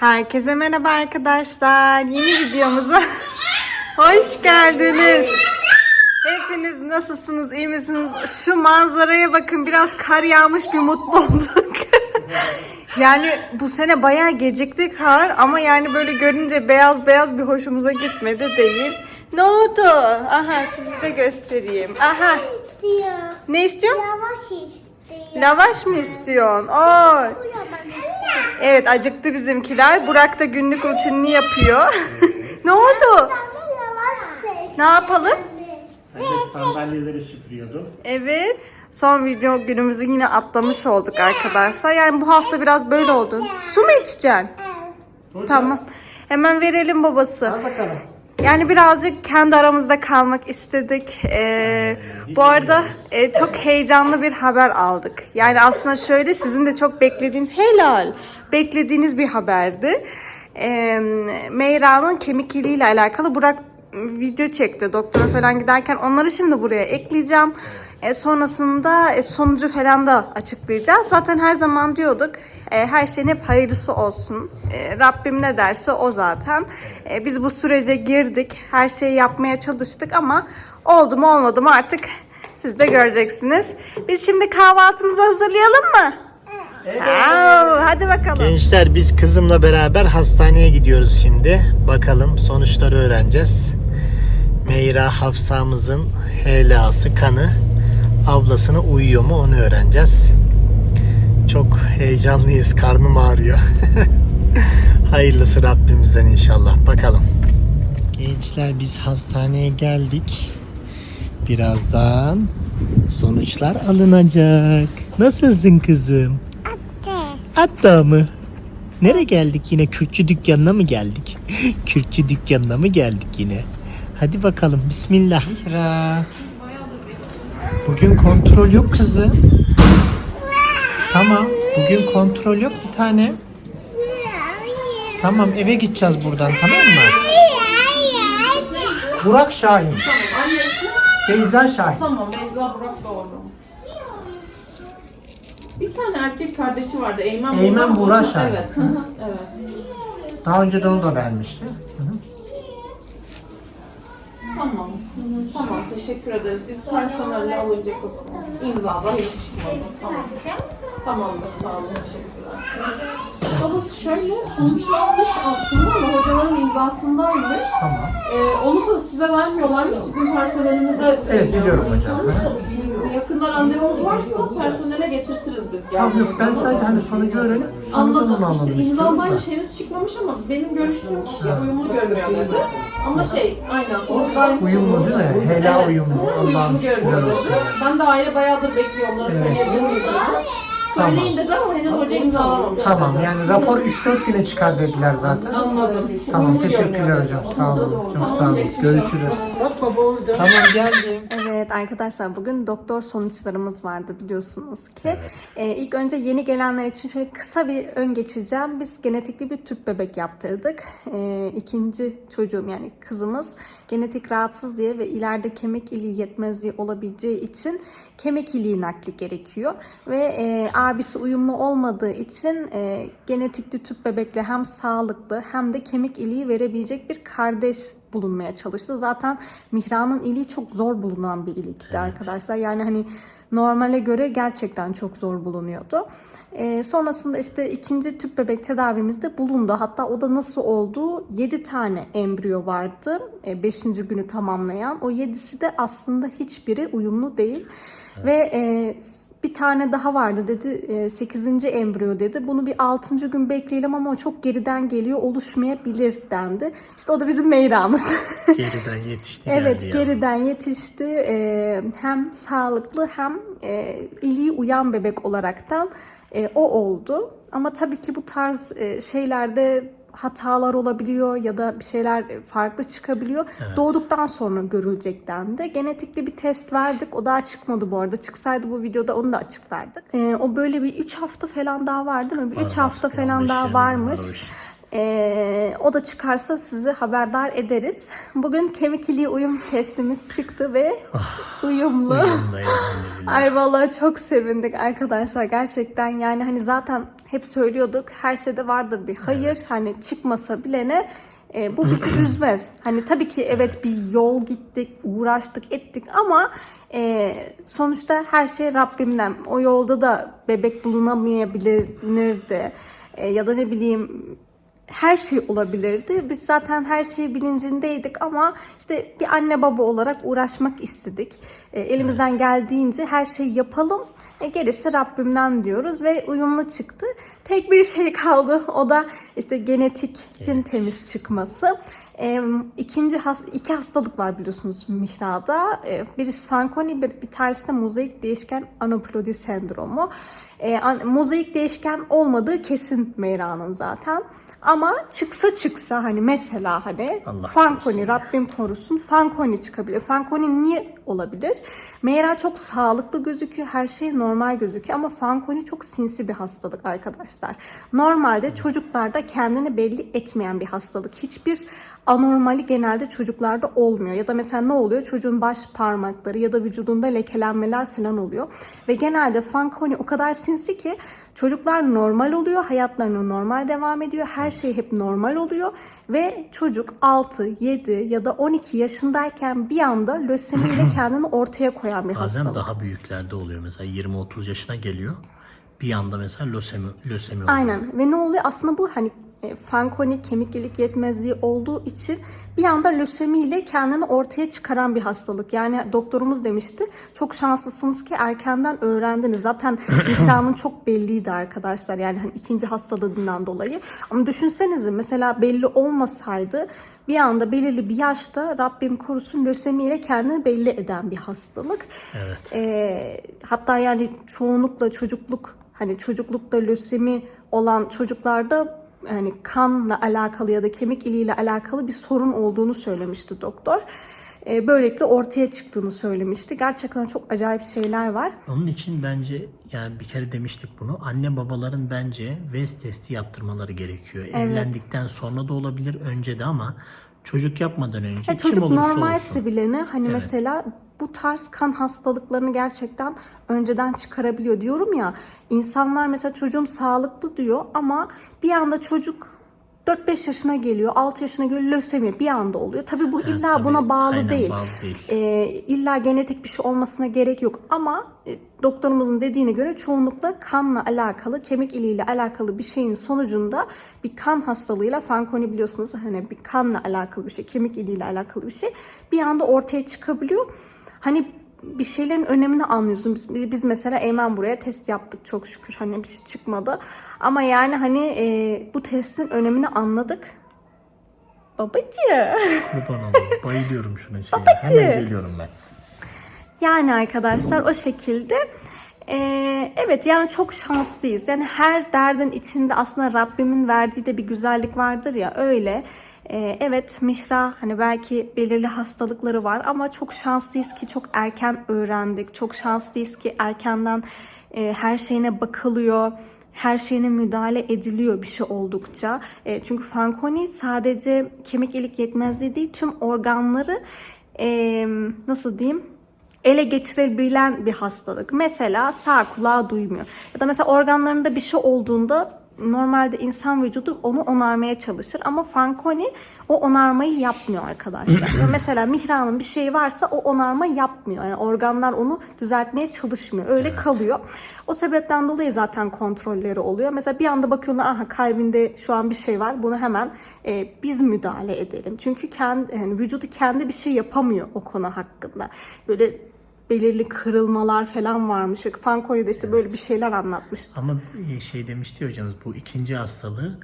Herkese merhaba arkadaşlar. Yeni videomuza hoş geldiniz. Hepiniz nasılsınız, iyi misiniz? Şu manzaraya bakın biraz kar yağmış bir mutlu olduk. yani bu sene bayağı gecikti kar ama yani böyle görünce beyaz beyaz bir hoşumuza gitmedi değil. Ne oldu? Aha sizi de göstereyim. Aha ne istiyorsun? Lavaş istiyor. Lavaş mı istiyorsun? Oy. Evet acıktı bizimkiler. Burak da günlük rutinini yapıyor. ne oldu? Ne yapalım? De sandalyeleri süpürüyordum. Evet. Son video günümüzü yine atlamış olduk arkadaşlar. Yani bu hafta biraz böyle oldu. Su mu içeceksin? Tamam. Hemen verelim babası. Al bakalım. Yani birazcık kendi aramızda kalmak istedik. Ee, bu arada e, çok heyecanlı bir haber aldık. Yani aslında şöyle sizin de çok beklediğiniz helal beklediğiniz bir haberdi. Ee, Meyra'nın kemik iliğiyle alakalı Burak video çekti doktora falan giderken onları şimdi buraya ekleyeceğim. E, sonrasında e, sonucu falan da açıklayacağız. Zaten her zaman diyorduk e, her şeyin hep hayırlısı olsun. E, Rabbim ne derse o zaten. E, biz bu sürece girdik. Her şeyi yapmaya çalıştık ama oldu mu olmadı mı artık siz de göreceksiniz. Biz şimdi kahvaltımızı hazırlayalım mı? Aa, hadi bakalım. Gençler biz kızımla beraber hastaneye gidiyoruz şimdi. Bakalım sonuçları öğreneceğiz. Meyra Hafsa'mızın HLA'sı kanı ablasına uyuyor mu onu öğreneceğiz. Çok heyecanlıyız. Karnım ağrıyor. Hayırlısı Rabbimizden inşallah. Bakalım. Gençler biz hastaneye geldik. Birazdan sonuçlar alınacak. Nasılsın kızım? Hatta mı? Nereye geldik yine? Kürkçü dükkanına mı geldik? Kürkçü dükkanına mı geldik yine? Hadi bakalım. Bismillah. Bugün kontrol yok kızım. Tamam. Bugün kontrol yok bir tane. Tamam eve gideceğiz buradan tamam mı? Burak Şahin. Beyza Şahin. Tamam Beyza Burak doğru. Bir tane erkek kardeşi vardı Eymen Eymen Burak. Şahin. Evet. evet. Daha önce de onu da vermişti. Hı hı. Tamam. Hı hı, Tamam teşekkür ederiz. Biz personelle alınacak o zaman. İmzada yapıştırmamız. Tamam. Tamamdır sağ olun teşekkürler. Babası şöyle sonuçlanmış aslında ama hocaların imzasındaymış. Tamam. Ee, onu da size vermiyorlarmış, bizim personelimize Evet, biliyorum hocam. Yakında randevunuz varsa personele getirtiriz biz. Tamam yok ben sadece hani sonucu öğrenip sonradan Anladım. onu İşte anladım istiyorum imzadaymış da. henüz çıkmamış ama benim görüştüğüm kişi Ha. uyumlu görünüyor dedi. Ama şey aynen sonuçlar Uyumlu değil mi? Helal uyumlu. Şükürler görünüyor olsun. dedi. Ben de aile bayağıdır bekliyor onları Evet. Söyleyin dedi ama henüz hoca imzalamamış. Tamam yani rapor 3-4 güne çıkar dediler zaten. Anladım. Tamam Uyumlu teşekkürler hocam sağ olun. Çok Tamam, sağ olun. Görüşürüz. olsun. Tamam geldim. Evet arkadaşlar bugün doktor sonuçlarımız vardı biliyorsunuz ki. Ee, ilk önce yeni gelenler için şöyle kısa bir ön geçeceğim. Biz genetikli bir tüp bebek yaptırdık. Ee, ikinci çocuğum yani kızımız genetik rahatsız diye ve ileride kemik iliği yetmezliği olabileceği için kemik iliği nakli gerekiyor. Ve e, abisi uyumlu olmadığı için e, genetikli tüp bebekle hem sağlıklı hem de kemik iliği verebilecek bir kardeş bulunmaya çalıştı. Zaten Mihra'nın iliği çok zor bulunan bir ilikti arkadaşlar. Yani hani normale göre gerçekten çok zor bulunuyordu. Ee, sonrasında işte ikinci tüp bebek tedavimizde bulundu. Hatta o da nasıl oldu? 7 tane embriyo vardı. 5. günü tamamlayan. O 7'si de aslında hiçbiri uyumlu değil. Ve e, bir tane daha vardı dedi 8. embriyo dedi. Bunu bir 6. gün bekleyelim ama o çok geriden geliyor oluşmayabilir dendi. İşte o da bizim Meyra'mız. Geriden yetişti evet geldi ya. geriden yetişti. Ee, hem sağlıklı hem e, iliği uyan bebek olaraktan e, o oldu. Ama tabii ki bu tarz e, şeylerde hatalar olabiliyor ya da bir şeyler farklı çıkabiliyor. Doğduktan sonra görülecek dendi. Genetikli bir test verdik. O daha çıkmadı bu arada. Çıksaydı bu videoda onu da açıklardık. Ee, o böyle bir 3 hafta falan daha var değil mi? Bir 3 Var, hafta falan 15 daha yani varmış. Ee, o da çıkarsa sizi haberdar ederiz. Bugün kemik iliği uyum testimiz çıktı ve uyumlu. Uyumlu. Ay vallahi çok sevindik arkadaşlar gerçekten yani hani zaten hep söylüyorduk her şeyde vardır bir hayır. Hani çıkmasa bile ne e, bu bizi üzmez. Hani tabii ki evet bir yol gittik, uğraştık, ettik ama e, sonuçta her şey Rabbimden. O yolda da bebek bulunamayabilirdi. E, ya da ne bileyim her şey olabilirdi. Biz zaten her şey bilincindeydik ama işte bir anne baba olarak uğraşmak istedik. E, elimizden geldiğince her şeyi yapalım. E, gerisi Rabbimden diyoruz ve uyumlu çıktı. Tek bir şey kaldı. O da işte genetikin temiz çıkması. E, ikinci has- iki hastalık var biliyorsunuz Mihra'da. E, birisi Fanconi, bir, bir tanesi de mozaik değişken anaplodi sendromu. E, an- mozaik değişken olmadığı kesin Meyra'nın zaten. Ama çıksa çıksa hani mesela hani Allah Fanconi. Rabbim korusun Fanconi çıkabilir. Fanconi niye olabilir? Meyra çok sağlıklı gözüküyor. Her şey normal gözüküyor ama Fanconi çok sinsi bir hastalık arkadaşlar. Normalde çocuklarda kendini belli etmeyen bir hastalık. Hiçbir anormali genelde çocuklarda olmuyor. Ya da mesela ne oluyor? Çocuğun baş parmakları ya da vücudunda lekelenmeler falan oluyor. Ve genelde Fanconi o kadar sinsi ki çocuklar normal oluyor. Hayatlarına normal devam ediyor. Her şey hep normal oluyor. Ve çocuk 6, 7 ya da 12 yaşındayken bir anda lösemiyle kendini ortaya koyan bir Bazen hastalık. daha büyüklerde oluyor. Mesela 20-30 yaşına geliyor. Bir anda mesela lösemi, lösemi oluyor. Aynen ve ne oluyor aslında bu hani e, Fanconi kemik ilik yetmezliği olduğu için bir anda lösemiyle kendini ortaya çıkaran bir hastalık. Yani doktorumuz demişti çok şanslısınız ki erkenden öğrendiniz. Zaten Mihra'nın çok belliydi arkadaşlar yani hani ikinci hastalığından dolayı. Ama düşünsenize mesela belli olmasaydı bir anda belirli bir yaşta Rabbim korusun lösemiyle kendini belli eden bir hastalık. Evet. Ee, hatta yani çoğunlukla çocukluk hani çocuklukta lösemi olan çocuklarda hani kanla alakalı ya da kemik iliğiyle alakalı bir sorun olduğunu söylemişti doktor. Ee, böylelikle ortaya çıktığını söylemişti. Gerçekten çok acayip şeyler var. Onun için bence yani bir kere demiştik bunu. Anne babaların bence VES testi yaptırmaları gerekiyor. Evlendikten sonra da olabilir önce de ama çocuk yapmadan önce Ya kim çocuk olursa normalse olsun. bile ne hani mesela bu tarz kan hastalıklarını gerçekten önceden çıkarabiliyor diyorum ya. insanlar mesela çocuğum sağlıklı diyor ama bir anda çocuk 4-5 yaşına geliyor, 6 yaşına geliyor lösemi bir anda oluyor. Tabii bu illa tabii, buna bağlı aynen değil. bağlı değil. Ee, illa genetik bir şey olmasına gerek yok ama e, doktorumuzun dediğine göre çoğunlukla kanla alakalı, kemik iliğiyle alakalı bir şeyin sonucunda bir kan hastalığıyla Fanconi biliyorsunuz hani bir kanla alakalı bir şey, kemik iliğiyle alakalı bir şey bir anda ortaya çıkabiliyor. Hani bir şeylerin önemini anlıyorsun. Biz, biz, mesela Eymen buraya test yaptık çok şükür. Hani bir şey çıkmadı. Ama yani hani e, bu testin önemini anladık. Babacığım. Kurban. Bayılıyorum şuna şeye. Hemen geliyorum ben. Yani arkadaşlar o şekilde. Ee, evet yani çok şanslıyız. Yani her derdin içinde aslında Rabbimin verdiği de bir güzellik vardır ya öyle. Ee, evet Mihra hani belki belirli hastalıkları var ama çok şanslıyız ki çok erken öğrendik. Çok şanslıyız ki erkenden e, her şeyine bakılıyor. Her şeyine müdahale ediliyor bir şey oldukça. E, çünkü Fanconi sadece kemik ilik yetmezliği değil tüm organları e, nasıl diyeyim ele geçirebilen bir hastalık. Mesela sağ kulağı duymuyor. Ya da mesela organlarında bir şey olduğunda normalde insan vücudu onu onarmaya çalışır ama Fanconi o onarmayı yapmıyor arkadaşlar. Mesela Mihra'nın bir şeyi varsa o onarma yapmıyor. Yani organlar onu düzeltmeye çalışmıyor. Öyle kalıyor. O sebepten dolayı zaten kontrolleri oluyor. Mesela bir anda bakıyorlar aha kalbinde şu an bir şey var. Bunu hemen e, biz müdahale edelim. Çünkü kendi yani vücudu kendi bir şey yapamıyor o konu hakkında. Böyle belirli kırılmalar falan varmış. Fanconi'de işte böyle bir şeyler anlatmıştı. Ama şey demişti hocamız bu ikinci hastalığı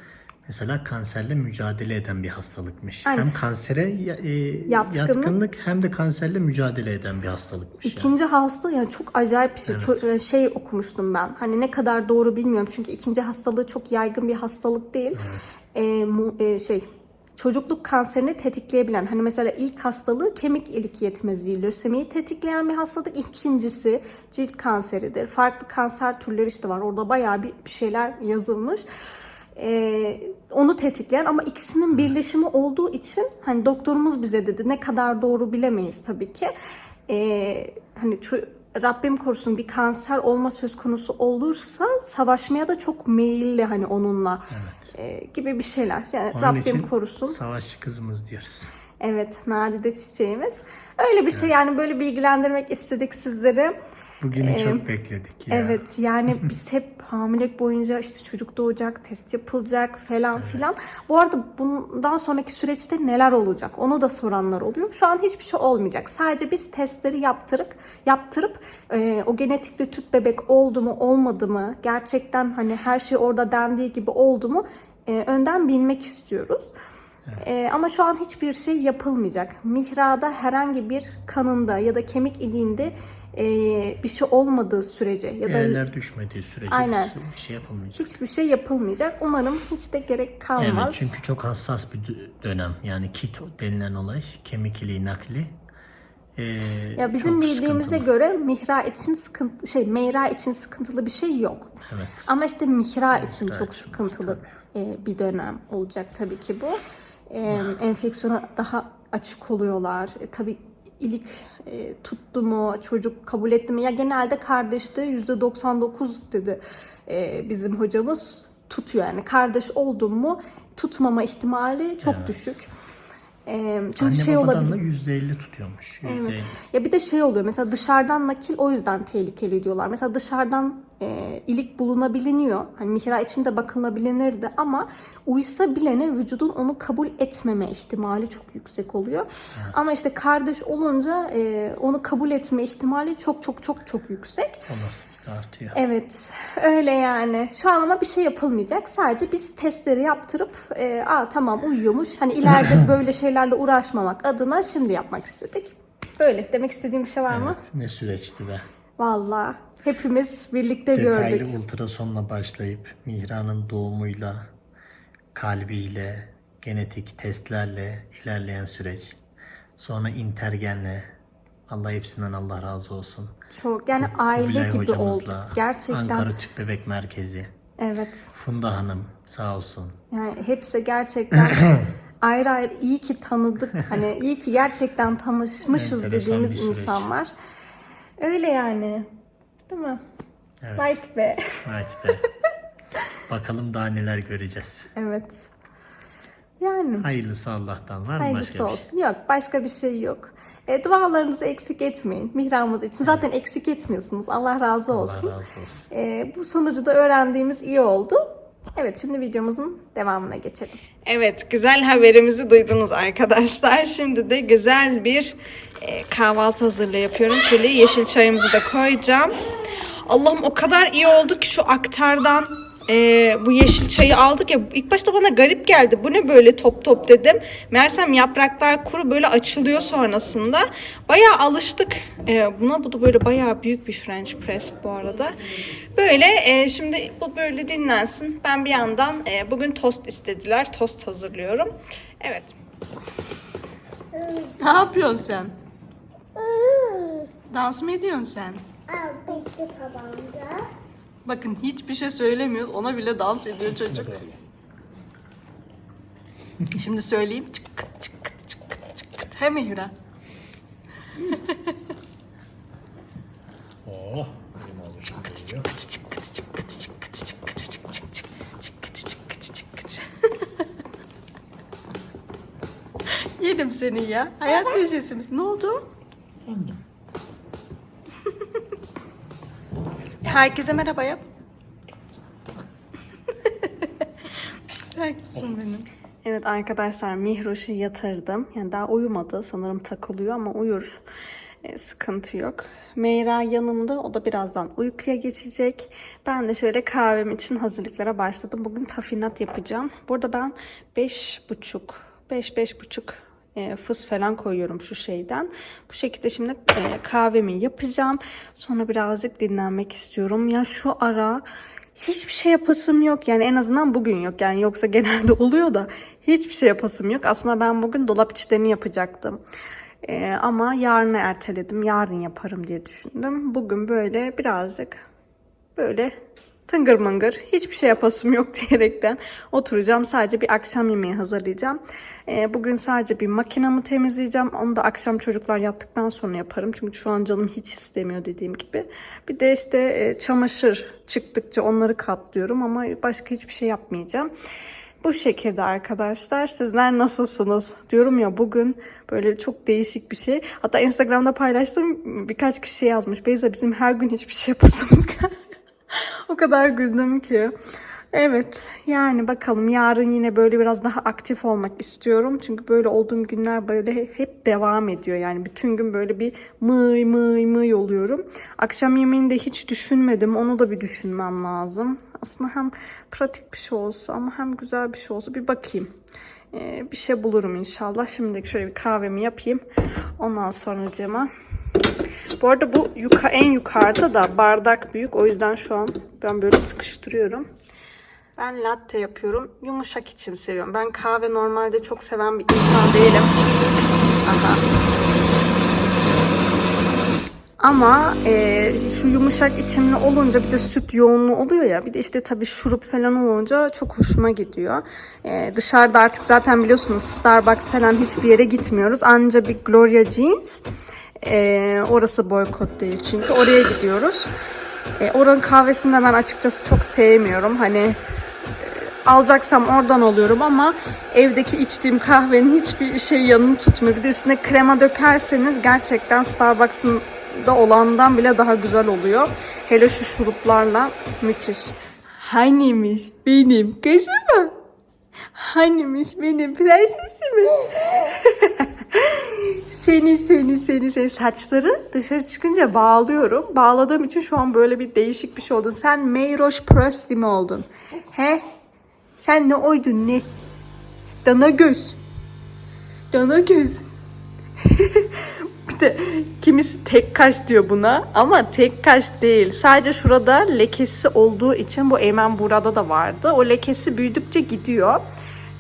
mesela kanserle mücadele eden bir hastalıkmış. Aynen. Hem kansere e, Yatkınlık. yatkınlık hem de kanserle mücadele eden bir hastalıkmış. yani. İkinci hasta yani çok acayip bir şey. Ço- şey okumuştum ben. Hani ne kadar doğru bilmiyorum. Çünkü ikinci hastalığı çok yaygın bir hastalık değil. Ee, mu- e, şey çocukluk kanserini tetikleyebilen hani mesela ilk hastalığı kemik ilik yetmezliği, lösemiyi tetikleyen bir hastalık. İkincisi cilt kanseridir. Farklı kanser türleri işte var. Orada bayağı bir şeyler yazılmış. Ee, onu tetikleyen ama ikisinin birleşimi olduğu için hani doktorumuz bize dedi ne kadar doğru bilemeyiz tabii ki. Ee, hani Rabbim korusun bir kanser olma söz konusu olursa savaşmaya da çok meyilli hani onunla Evet. e, gibi bir şeyler. Yani Onun Rabbim korusun. savaşçı kızımız diyoruz. Evet, nadide çiçeğimiz. Öyle bir şey yani böyle bilgilendirmek istedik sizleri. Bugünü çok bekledik ya. Ee, Evet yani biz hep hamilelik boyunca işte çocuk doğacak, test yapılacak falan filan. Bu arada bundan sonraki süreçte neler olacak onu da soranlar oluyor. Şu an hiçbir şey olmayacak. Sadece biz testleri yaptırıp yaptırıp e, o genetikli tüp bebek oldu mu olmadı mı gerçekten hani her şey orada dendiği gibi oldu mu e, önden bilmek istiyoruz. E, ama şu an hiçbir şey yapılmayacak. Mihrada herhangi bir kanında ya da kemik iliğinde e, bir şey olmadığı sürece ya da Değerler düşmediği sürece Aynen. bir şey yapılmayacak. hiçbir şey yapılmayacak. Umarım hiç de gerek kalmaz. Evet çünkü çok hassas bir dö- dönem. Yani kit denilen olay kemik iliği nakli. Ee, ya bizim bildiğimize sıkıntılı. göre mihra için sıkıntı şey meyra için sıkıntılı bir şey yok. Evet. Ama işte mihra için Mihra çok için sıkıntılı e, bir dönem olacak tabii ki bu. E, enfeksiyona daha açık oluyorlar. E, tabii ilik e, tuttu mu, çocuk kabul etti mi? Ya genelde kardeşte %99 dedi e, bizim hocamız tutuyor yani. Kardeş oldun mu tutmama ihtimali çok Evet. düşük. E, çünkü Anne şey olabilir. da %50 tutuyormuş. %50. Ya bir de şey oluyor mesela dışarıdan nakil o yüzden tehlikeli diyorlar. Mesela dışarıdan e, ilik bulunabiliniyor. Hani mihra içinde bakılabilirdi ama uysa bilene vücudun onu kabul etmeme ihtimali çok yüksek oluyor. Ama işte kardeş olunca e, onu kabul etme ihtimali çok çok çok çok yüksek. Olasılık artıyor. Evet öyle yani. Şu an ama bir şey yapılmayacak. Sadece biz testleri yaptırıp e, Aa, tamam uyuyormuş. Hani ileride böyle şeylerle uğraşmamak adına şimdi yapmak istedik. Böyle demek istediğim bir şey var mı? Evet, ne süreçti be. Vallahi hepimiz birlikte Detaylı gördük. ultrasonla başlayıp Mihran'ın doğumuyla, kalbiyle, genetik testlerle ilerleyen süreç. Sonra intergenle. Allah hepsinden Allah razı olsun. Çok yani aile Kubilay gibi hocamızla, olduk. Gerçekten Ankara Tüp Bebek Merkezi. evet. Funda Hanım sağ olsun. Yani hepsi gerçekten ayrı ayrı iyi ki tanıdık. Hani iyi ki gerçekten tanışmışız dediğimiz insanlar. Öyle yani. Değil mi? Evet. Right be. Evet be. Bakalım daha neler göreceğiz. Evet. Yani Hayırlısı Allah'tan var mı hayırlısı başka bir şey? olsun. Yok başka bir şey yok. E, dualarınızı eksik etmeyin. Mihramız için. Zaten eksik etmiyorsunuz. Allah razı olsun. Allah razı olsun. E, bu sonucu da öğrendiğimiz iyi oldu. Evet şimdi videomuzun devamına geçelim. Evet, güzel haberimizi duydunuz arkadaşlar. Şimdi de güzel bir e, kahvaltı hazırlığı yapıyorum. Şöyle yeşil çayımızı da koyacağım. Allah'ım o kadar iyi oldu ki şu aktardan e, bu yeşil çayı aldık ya. İlk başta bana garip geldi. Bu ne böyle top top dedim. Meğersem yapraklar kuru böyle açılıyor sonrasında. Bayağı alıştık e, buna. Bu da böyle bayağı büyük bir French press bu arada. Böyle e, şimdi bu böyle dinlensin. Ben bir yandan e, bugün tost istediler. Tost hazırlıyorum. Evet. Ne yapıyorsun sen? Dans mı ediyorsun sen? Al bitti tabağımda. Bakın hiçbir şey söylemiyoruz. Ona bile dans ediyor çocuk. Şimdi söyleyeyim. Çık kıt çık kıt çık kıt çık kıt. He mi Hüra? Oh. Çık kıt çık kıt çık kıt çık kıt çık kıt çık kıt çık kıt çık çık kıt çık kıt çık kıt. Yedim seni ya. Hayat köşesimiz. Ne oldu? Ben de Herkese merhaba yap. Güzel kızım benim. Evet arkadaşlar Mihroş'u yatırdım. Yani daha uyumadı. Sanırım takılıyor ama uyur. E, sıkıntı yok. Meyra yanımda. O da birazdan uykuya geçecek. Ben de şöyle kahvem için hazırlıklara başladım. Bugün tafinat yapacağım. Burada ben 5,5 5-5,5 e, fıs falan koyuyorum şu şeyden. Bu şekilde şimdi e, kahvemi yapacağım. Sonra birazcık dinlenmek istiyorum. Ya şu ara hiçbir şey yapasım yok. Yani en azından bugün yok. Yani yoksa genelde oluyor da hiçbir şey yapasım yok. Aslında ben bugün dolap içlerini yapacaktım. E, ama yarına erteledim. Yarın yaparım diye düşündüm. Bugün böyle birazcık böyle tıngır mıngır hiçbir şey yapasım yok diyerekten oturacağım. Sadece bir akşam yemeği hazırlayacağım. Ee, bugün sadece bir makinamı temizleyeceğim. Onu da akşam çocuklar yattıktan sonra yaparım. Çünkü şu an canım hiç istemiyor dediğim gibi. Bir de işte e, çamaşır çıktıkça onları katlıyorum ama başka hiçbir şey yapmayacağım. Bu şekilde arkadaşlar. Sizler nasılsınız? Diyorum ya bugün böyle çok değişik bir şey. Hatta Instagram'da paylaştım. Birkaç kişi yazmış. Beyza bizim her gün hiçbir şey yapasımız gelmiyor. o kadar güldüm ki. Evet yani bakalım yarın yine böyle biraz daha aktif olmak istiyorum. Çünkü böyle olduğum günler böyle hep devam ediyor. Yani bütün gün böyle bir mıy mıy mıy oluyorum. Akşam yemeğini de hiç düşünmedim. Onu da bir düşünmem lazım. Aslında hem pratik bir şey olsa ama hem güzel bir şey olsa bir bakayım. Ee, bir şey bulurum inşallah. Şimdilik şöyle bir kahvemi yapayım. Ondan sonra Cema. Bu arada bu yuka, en yukarıda da bardak büyük. O yüzden şu an ben böyle sıkıştırıyorum. Ben latte yapıyorum. Yumuşak içim seviyorum. Ben kahve normalde çok seven bir insan değilim. Aha. Ama e, şu yumuşak içimli olunca bir de süt yoğunluğu oluyor ya. Bir de işte tabii şurup falan olunca çok hoşuma gidiyor. E, dışarıda artık zaten biliyorsunuz Starbucks falan hiçbir yere gitmiyoruz. Anca bir Gloria Jeans. E, orası boykot değil çünkü. Oraya gidiyoruz. E, oranın kahvesini de ben açıkçası çok sevmiyorum. Hani alacaksam oradan alıyorum ama evdeki içtiğim kahvenin hiçbir şey yanını tutmuyor. Bir de üstüne krema dökerseniz gerçekten Starbucks'ın da olandan bile daha güzel oluyor. Hele şu şuruplarla müthiş. Hanimiş benim kızım Hanimiş benim prensesim seni seni seni seni saçları dışarı çıkınca bağlıyorum. Bağladığım için şu an böyle bir değişik bir şey oldun. Sen Meyroş Prösti mi oldun? He? Sen ne oydun ne? Dana göz. Dana göz. de kimisi tek kaş diyor buna ama tek kaş değil. Sadece şurada lekesi olduğu için bu Eymen burada da vardı. O lekesi büyüdükçe gidiyor.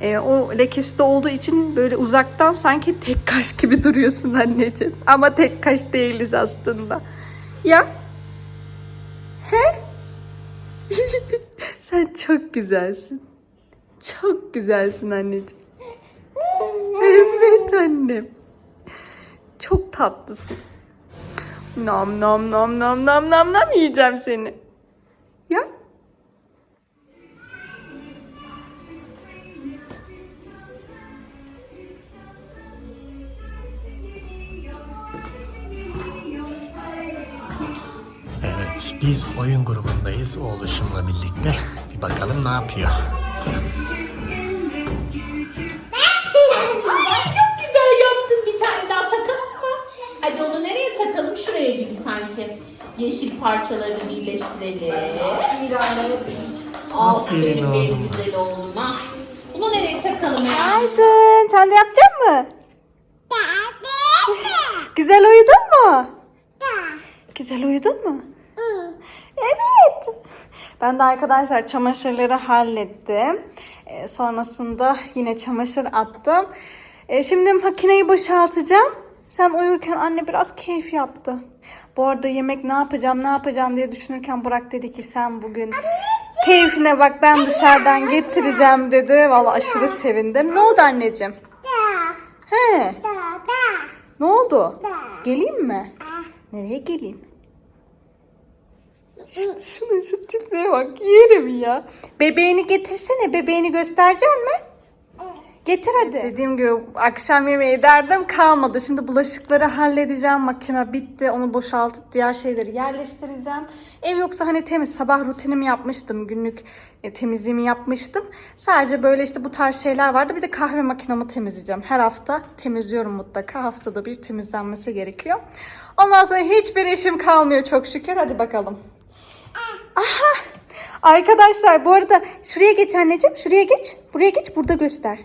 Ee, o lekesi de olduğu için böyle uzaktan sanki tek kaş gibi duruyorsun anneciğim. Ama tek kaş değiliz aslında. Ya? He? Sen çok güzelsin. Çok güzelsin anneciğim. Evet annem. Çok tatlısın. Nam nam nam nam nam nam nam yiyeceğim seni. Ya? Evet, biz oyun grubundayız oğluşumla birlikte. Bir bakalım ne yapıyor. Sanki. Yeşil parçalarını birleştirelim. Aferin benim güzel oğluma. Bunu nereye takalım? Aydın sen de yapacak mı? Güzel uyudun mu? Güzel uyudun mu? Evet. Ben de arkadaşlar çamaşırları hallettim. Ee, sonrasında yine çamaşır attım. Ee, şimdi makineyi boşaltacağım. Sen uyurken anne biraz keyif yaptı. Bu arada yemek ne yapacağım ne yapacağım diye düşünürken Burak dedi ki sen bugün keyfine bak ben dışarıdan getireceğim dedi. Vallahi aşırı sevindim. Ne oldu anneciğim? He. Ne oldu? Geleyim mi? Nereye geleyim? Şşt, şunun şu tipine bak yerim ya. Bebeğini getirsene. Bebeğini gösterecek mi? Getir hadi. Dediğim gibi akşam yemeği derdim kalmadı. Şimdi bulaşıkları halledeceğim. Makine bitti. Onu boşaltıp diğer şeyleri yerleştireceğim. Ev yoksa hani temiz. Sabah rutinimi yapmıştım. Günlük e, temizliğimi yapmıştım. Sadece böyle işte bu tarz şeyler vardı. Bir de kahve makinamı temizleyeceğim. Her hafta temizliyorum mutlaka. Haftada bir temizlenmesi gerekiyor. Ondan sonra hiçbir işim kalmıyor çok şükür. Hadi bakalım. Aha! Arkadaşlar bu arada şuraya geç anneciğim. Şuraya geç. Buraya geç. Burada göster.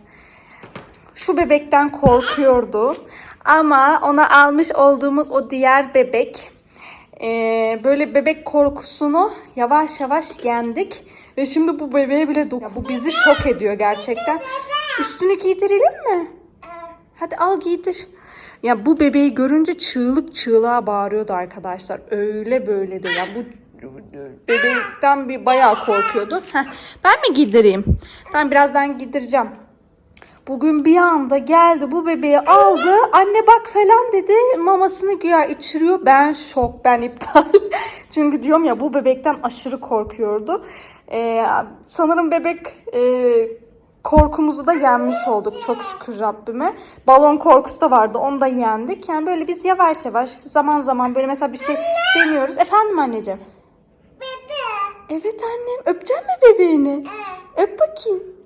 Şu bebekten korkuyordu. Ama ona almış olduğumuz o diğer bebek ee, böyle bebek korkusunu yavaş yavaş yendik. Ve şimdi bu bebeğe bile dok- Ya Bu bizi şok ediyor gerçekten. Üstünü giydirelim mi? Hadi al giydir. Ya bu bebeği görünce çığlık çığlığa bağırıyordu arkadaşlar. Öyle böyle de ya bu bebekten bir bayağı korkuyordu. Heh, ben mi giydireyim? Ben birazdan giydireceğim. Bugün bir anda geldi bu bebeği aldı. Anne bak falan dedi. Mamasını güya içiriyor. Ben şok, ben iptal. Çünkü diyorum ya bu bebekten aşırı korkuyordu. Ee, sanırım bebek e, korkumuzu da yenmiş olduk çok şükür Rabbime. Balon korkusu da vardı onu da yendik. Yani böyle biz yavaş yavaş zaman zaman böyle mesela bir şey deniyoruz. Efendim anneciğim? Bebe. Evet annem öpecek mi bebeğini? Öp bakayım.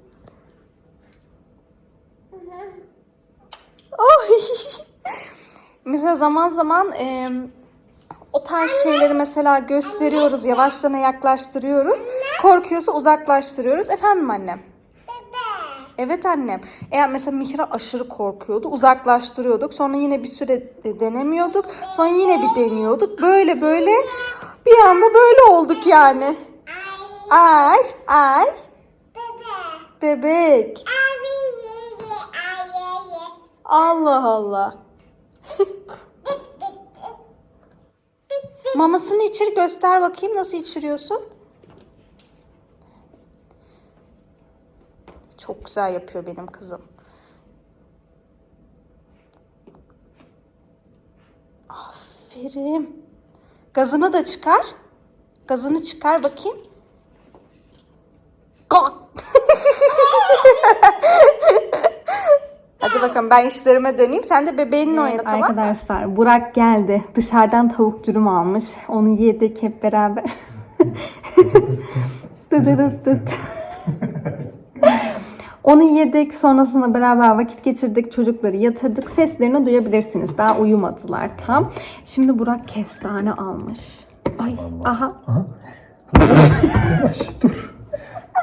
Oh. mesela zaman zaman e, o tarz şeyleri mesela gösteriyoruz, yavaşlana yaklaştırıyoruz. Korkuyorsa uzaklaştırıyoruz. Efendim annem? Evet annem. Eğer mesela Mihra aşırı korkuyordu, uzaklaştırıyorduk. Sonra yine bir süre de denemiyorduk. Sonra yine bir deniyorduk. Böyle böyle bir anda böyle olduk yani. Ay, ay, Bebe. bebek. Yedi. Ay. Allah Allah. Mamasını içir göster bakayım nasıl içiriyorsun. Çok güzel yapıyor benim kızım. Aferin. Gazını da çıkar. Gazını çıkar bakayım. Gok. Hadi bakalım ben işlerime döneyim. Sen de bebeğinle oyna Evet tamam mı? arkadaşlar Burak geldi. Dışarıdan tavuk dürüm almış. Onu yedik hep beraber. Dıt dıt dıt dıt. Onu yedik. Sonrasında beraber vakit geçirdik. Çocukları yatırdık. Seslerini duyabilirsiniz. Daha uyumadılar tam. Şimdi Burak kestane almış. Ay aha. Yavaş dur.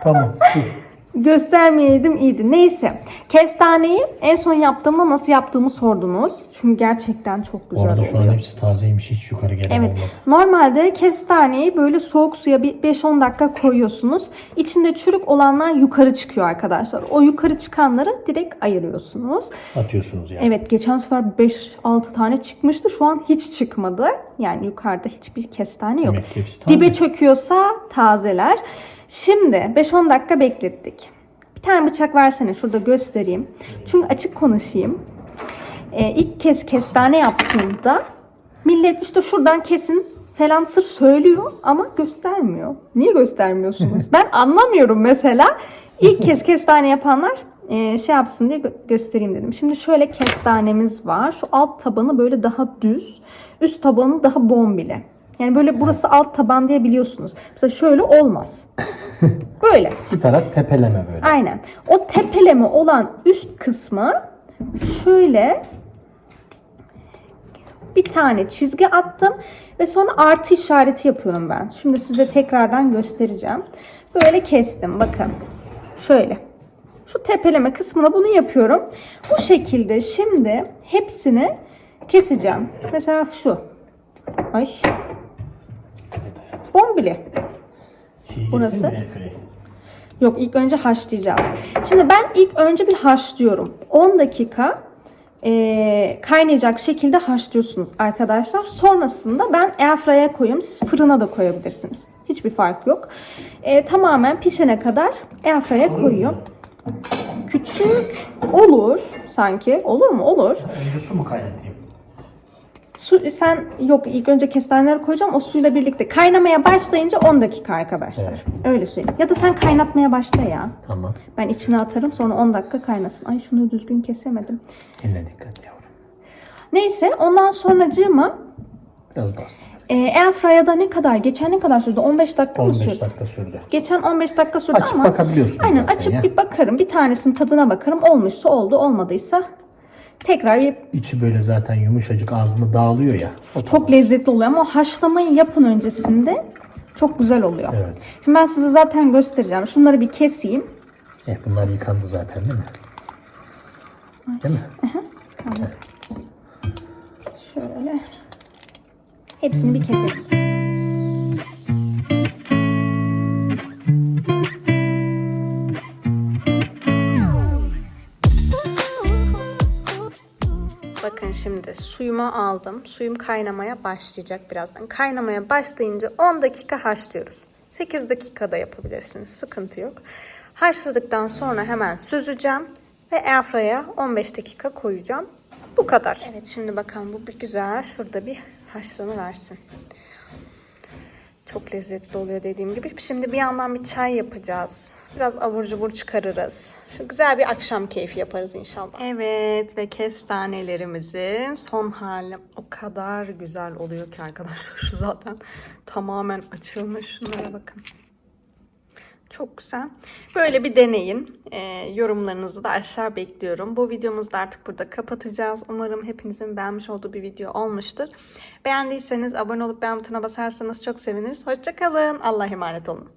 Tamam dur. Göstermeyeydim iyiydi. Neyse. Kestaneyi en son yaptığımda nasıl yaptığımı sordunuz. Çünkü gerçekten çok Bu güzel arada oluyor. şu an hepsi tazeymiş hiç yukarı gelen Evet. olmadı. Normalde kestaneyi böyle soğuk suya bir 5-10 dakika koyuyorsunuz. İçinde çürük olanlar yukarı çıkıyor arkadaşlar. O yukarı çıkanları direkt ayırıyorsunuz. Atıyorsunuz yani. Evet geçen sefer 5-6 tane çıkmıştı. Şu an hiç çıkmadı. Yani yukarıda hiçbir kestane yok. Demek ki hepsi taze. Dibe çöküyorsa tazeler. Şimdi 5-10 dakika beklettik. Bir tane bıçak versene şurada göstereyim. Çünkü açık konuşayım. Ee, ilk kez kestane yaptığımda millet işte şuradan kesin falan sır söylüyor ama göstermiyor. Niye göstermiyorsunuz? ben anlamıyorum mesela. İlk kez kestane yapanlar e, şey yapsın diye gö- göstereyim dedim. Şimdi şöyle kestanemiz var. Şu alt tabanı böyle daha düz. Üst tabanı daha bombili. Yani böyle burası alt taban diye biliyorsunuz. Mesela şöyle olmaz. Böyle. Bir taraf tepeleme böyle. Aynen. O tepeleme olan üst kısmı şöyle bir tane çizgi attım ve sonra artı işareti yapıyorum ben. Şimdi size tekrardan göstereceğim. Böyle kestim bakın. Şöyle. Şu tepeleme kısmına bunu yapıyorum. Bu şekilde şimdi hepsini keseceğim. Mesela şu. Ay. Bombili. Şey burası. Yok ilk önce haşlayacağız. Şimdi ben ilk önce bir haşlıyorum. 10 dakika eee, kaynayacak şekilde haşlıyorsunuz arkadaşlar. Sonrasında ben airfryer'a koyuyorum. Siz fırına da koyabilirsiniz. Hiçbir fark yok. Eee, tamamen pişene kadar airfryer'a koyuyorum. Küçük olur sanki. Olur mu? Olur. Önce su mu kaynatayım? Su, sen yok ilk önce kestaneleri koyacağım o suyla birlikte kaynamaya başlayınca 10 dakika arkadaşlar. Öyle söyleyeyim. Ya da sen kaynatmaya başla ya. Tamam. Ben içine atarım sonra 10 dakika kaynasın. Ay şunu düzgün kesemedim. Eline dikkat yavrum. Neyse ondan sonra cığıma Biraz bas. e, airfryer'da ne kadar geçen ne kadar sürdü? 15 dakika mı 15 sürdü? dakika sürdü. Geçen 15 dakika sürdü Açıp ama bakabiliyorsun Aynen açıp ya. bir bakarım. Bir tanesinin tadına bakarım. Olmuşsa oldu, olmadıysa tekrar yap- İçi böyle zaten yumuşacık ağzında dağılıyor ya. O çok lezzetli oluyor ama haşlamayı yapın öncesinde çok güzel oluyor. Evet. Şimdi ben size zaten göstereceğim. Şunları bir keseyim. Eh, bunlar yıkandı zaten değil mi? Değil mi? Şöyle. Hepsini bir keselim. Bakın şimdi suyumu aldım. Suyum kaynamaya başlayacak birazdan. Kaynamaya başlayınca 10 dakika haşlıyoruz. 8 dakikada yapabilirsiniz. Sıkıntı yok. Haşladıktan sonra hemen süzeceğim ve airfryer'a 15 dakika koyacağım. Bu kadar. Evet şimdi bakalım bu bir güzel şurada bir haşlanıversin. Çok lezzetli oluyor dediğim gibi. Şimdi bir yandan bir çay yapacağız. Biraz abur cubur çıkarırız. Şu güzel bir akşam keyfi yaparız inşallah. Evet ve kestanelerimizin son hali o kadar güzel oluyor ki arkadaşlar. Şu zaten tamamen açılmış. Şunlara bakın. Çok güzel. Böyle bir deneyin. Ee, yorumlarınızı da aşağı bekliyorum. Bu videomuzu da artık burada kapatacağız. Umarım hepinizin beğenmiş olduğu bir video olmuştur. Beğendiyseniz abone olup beğen butonuna basarsanız çok seviniriz. Hoşçakalın. Allah'a emanet olun.